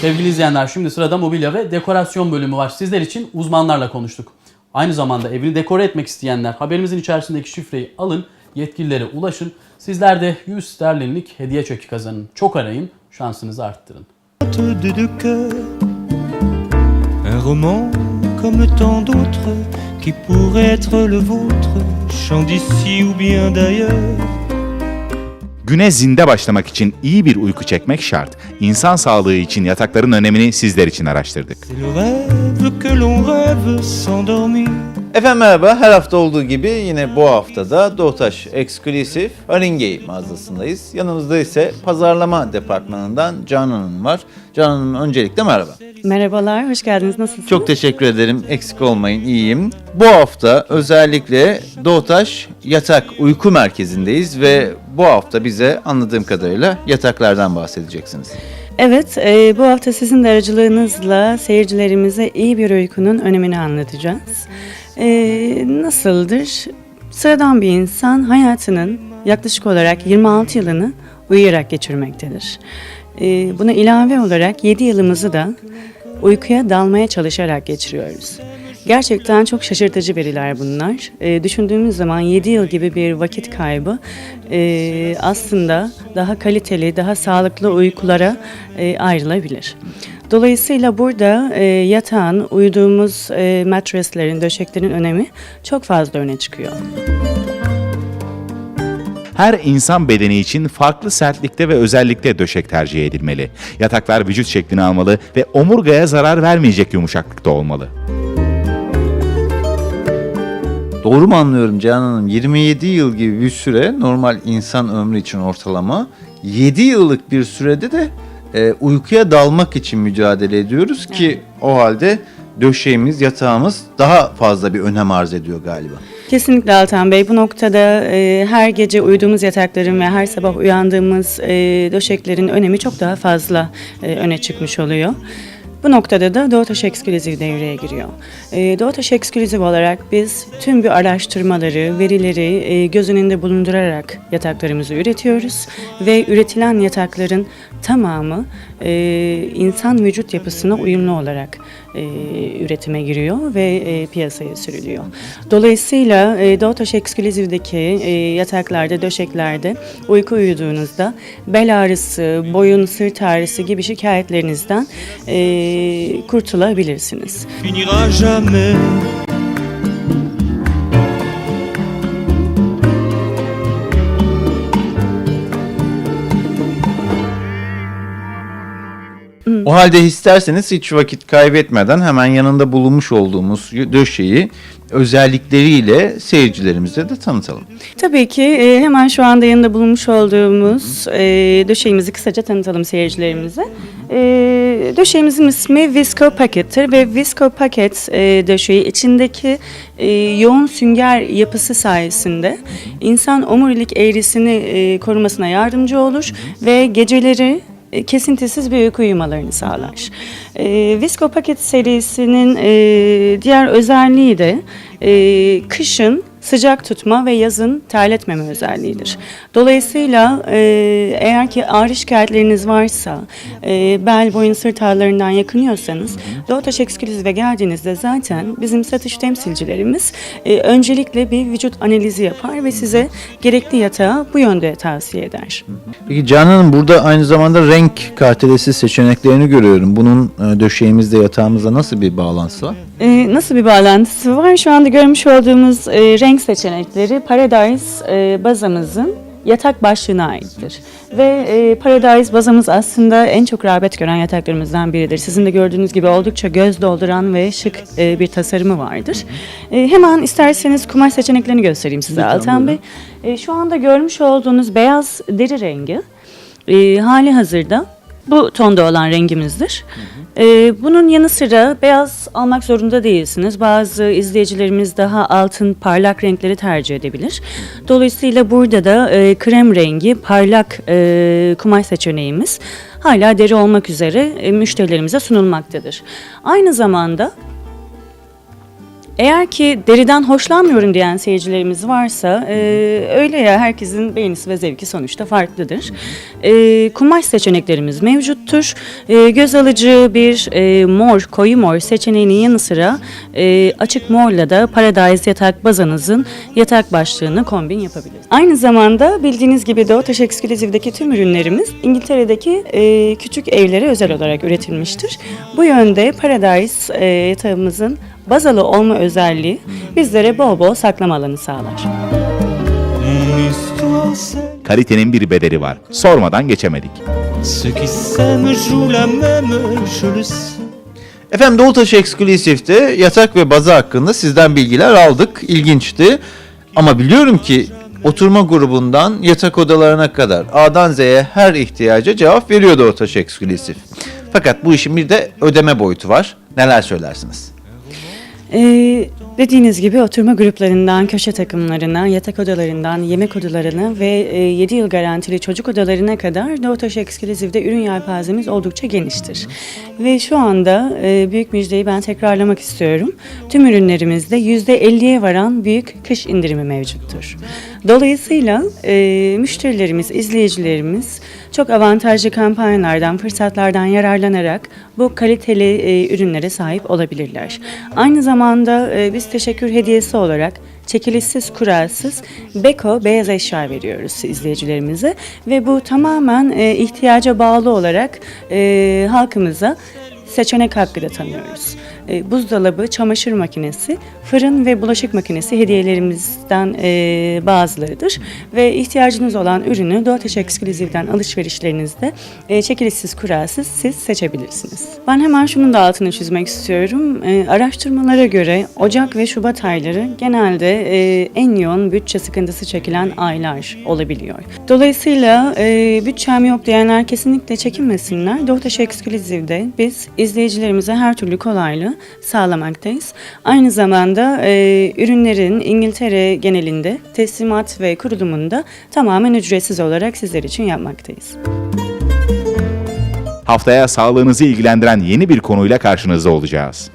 Sevgili izleyenler şimdi sırada mobilya ve dekorasyon bölümü var. Sizler için uzmanlarla konuştuk. Aynı zamanda evini dekore etmek isteyenler haberimizin içerisindeki şifreyi alın, yetkililere ulaşın. Sizler de 100 sterlinlik hediye çeki kazanın. Çok arayın, şansınızı arttırın. comme tant d'autres qui pourrait être le vôtre, chant d'ici ou bien d'ailleurs. Güne zinde başlamak için iyi bir uyku çekmek şart. İnsan sağlığı için yatakların önemini sizler için araştırdık. Efendim merhaba. Her hafta olduğu gibi yine bu hafta da Doğutaş Exclusive Haringey mağazasındayız. Yanımızda ise pazarlama departmanından Canan Hanım var. Canan Hanım öncelikle merhaba. Merhabalar, hoş geldiniz. Nasılsınız? Çok teşekkür ederim. Eksik olmayın. iyiyim. Bu hafta özellikle Doğutaş Yatak Uyku Merkezi'ndeyiz ve bu hafta bize anladığım kadarıyla yataklardan bahsedeceksiniz. Evet, e, bu hafta sizin de aracılığınızla seyircilerimize iyi bir uykunun önemini anlatacağız. E, nasıldır? Sıradan bir insan hayatının yaklaşık olarak 26 yılını uyuyarak geçirmektedir. E, buna ilave olarak 7 yılımızı da uykuya dalmaya çalışarak geçiriyoruz. Gerçekten çok şaşırtıcı veriler bunlar. E, düşündüğümüz zaman 7 yıl gibi bir vakit kaybı e, aslında daha kaliteli, daha sağlıklı uykulara e, ayrılabilir. Dolayısıyla burada e, yatağın, uyuduğumuz e, matreslerin, döşeklerin önemi çok fazla öne çıkıyor. Her insan bedeni için farklı sertlikte ve özellikte döşek tercih edilmeli. Yataklar vücut şeklini almalı ve omurgaya zarar vermeyecek yumuşaklıkta olmalı. Doğru mu anlıyorum Canan Hanım? 27 yıl gibi bir süre normal insan ömrü için ortalama. 7 yıllık bir sürede de e, uykuya dalmak için mücadele ediyoruz ki o halde döşeğimiz, yatağımız daha fazla bir önem arz ediyor galiba. Kesinlikle Altan Bey. Bu noktada e, her gece uyuduğumuz yatakların ve her sabah uyandığımız e, döşeklerin önemi çok daha fazla e, öne çıkmış oluyor. Bu noktada da Doğutaş Exclusive devreye giriyor. E, Doğutaş Exclusive olarak biz tüm bir araştırmaları, verileri e, göz önünde bulundurarak yataklarımızı üretiyoruz. Ve üretilen yatakların tamamı e, insan vücut yapısına uyumlu olarak e, üretime giriyor ve e, piyasaya sürülüyor. Dolayısıyla e, Doğutaş Exclusive'deki e, yataklarda, döşeklerde uyku uyuduğunuzda bel ağrısı, boyun, sırt ağrısı gibi şikayetlerinizden e, kurtulabilirsiniz. O halde isterseniz hiç vakit kaybetmeden hemen yanında bulunmuş olduğumuz döşeği özellikleriyle seyircilerimize de tanıtalım. Tabii ki e, hemen şu anda yanında bulunmuş olduğumuz e, döşeğimizi kısaca tanıtalım seyircilerimize. E, döşeğimizin ismi Visco Pocket'tir ve Visco Pocket e, döşeği içindeki e, yoğun sünger yapısı sayesinde insan omurilik eğrisini e, korumasına yardımcı olur ve geceleri kesintisiz bir uyku uyumalarını sağlar. E, Visco Pocket serisinin e, diğer özelliği de e, kışın sıcak tutma ve yazın terletmeme özelliğidir. Dolayısıyla e, eğer ki ağrı şikayetleriniz varsa, e, bel, boyun, sırt ağrılarından yakınıyorsanız Doğutaş Exclusive'e geldiğinizde zaten bizim satış temsilcilerimiz e, öncelikle bir vücut analizi yapar ve size gerekli yatağı bu yönde tavsiye eder. Peki Canan Hanım burada aynı zamanda renk kartelesi seçeneklerini görüyorum. Bunun e, döşeğimizde yatağımızda nasıl bir bağlantısı var? Ee, nasıl bir bağlantısı var? Şu anda görmüş olduğumuz e, renk seçenekleri Paradise e, bazamızın yatak başlığına aittir. Ve e, Paradise bazamız aslında en çok rağbet gören yataklarımızdan biridir. Sizin de gördüğünüz gibi oldukça göz dolduran ve şık e, bir tasarımı vardır. E, hemen isterseniz kumaş seçeneklerini göstereyim size Altan Bey. E, şu anda görmüş olduğunuz beyaz deri rengi e, hali hazırda bu tonda olan rengimizdir. Ee, bunun yanı sıra beyaz almak zorunda değilsiniz. Bazı izleyicilerimiz daha altın parlak renkleri tercih edebilir. Dolayısıyla burada da e, krem rengi parlak e, kumaş seçeneğimiz hala deri olmak üzere e, müşterilerimize sunulmaktadır. Aynı zamanda Eğer ki deriden hoşlanmıyorum diyen seyircilerimiz varsa e, öyle ya herkesin beğenisi ve zevki sonuçta farklıdır. E, kumaş seçeneklerimiz mevcuttur. E, göz alıcı bir e, mor, koyu mor seçeneğinin yanı sıra e, açık morla da Paradise yatak bazanızın yatak başlığını kombin yapabiliriz. Aynı zamanda bildiğiniz gibi Doğutaş Exclusive'deki tüm ürünlerimiz İngiltere'deki e, küçük evlere özel olarak üretilmiştir. Bu yönde Paradise e, yatağımızın bazalı olma özelliği bizlere bol bol saklama alanı sağlar. Kalitenin bir bedeli var. Sormadan geçemedik. Efendim Doğu Taşı Exclusive'de yatak ve baza hakkında sizden bilgiler aldık. İlginçti. Ama biliyorum ki oturma grubundan yatak odalarına kadar A'dan Z'ye her ihtiyaca cevap veriyor Doğu Taşı Exclusive. Fakat bu işin bir de ödeme boyutu var. Neler söylersiniz? Ee, dediğiniz gibi oturma gruplarından köşe takımlarına, yatak odalarından yemek odalarına ve e, 7 yıl garantili çocuk odalarına kadar Doğutaş Exclusive'de ürün yelpazemiz oldukça geniştir. Ve şu anda e, büyük müjdeyi ben tekrarlamak istiyorum. Tüm ürünlerimizde %50'ye varan büyük kış indirimi mevcuttur. Dolayısıyla e, müşterilerimiz, izleyicilerimiz çok avantajlı kampanyalardan, fırsatlardan yararlanarak bu kaliteli e, ürünlere sahip olabilirler. Aynı zamanda e, biz teşekkür hediyesi olarak çekilişsiz, kuralsız Beko beyaz eşya veriyoruz izleyicilerimize ve bu tamamen e, ihtiyaca bağlı olarak e, halkımıza seçenek hakkı da tanıyoruz. E, buzdolabı, çamaşır makinesi, fırın ve bulaşık makinesi hediyelerimizden e, bazılarıdır. Ve ihtiyacınız olan ürünü Doğateş Exclusive'den alışverişlerinizde e, çekilişsiz kuralsız siz seçebilirsiniz. Ben hemen şunun da altını çizmek istiyorum. E, araştırmalara göre Ocak ve Şubat ayları genelde en yoğun bütçe sıkıntısı çekilen aylar olabiliyor. Dolayısıyla e, bütçem yok diyenler kesinlikle çekinmesinler. Doğateş Exclusive'de biz izleyicilerimize her türlü kolaylığı sağlamaktayız. Aynı zamanda e, ürünlerin İngiltere genelinde teslimat ve kurulumunda tamamen ücretsiz olarak sizler için yapmaktayız. Haftaya sağlığınızı ilgilendiren yeni bir konuyla karşınızda olacağız.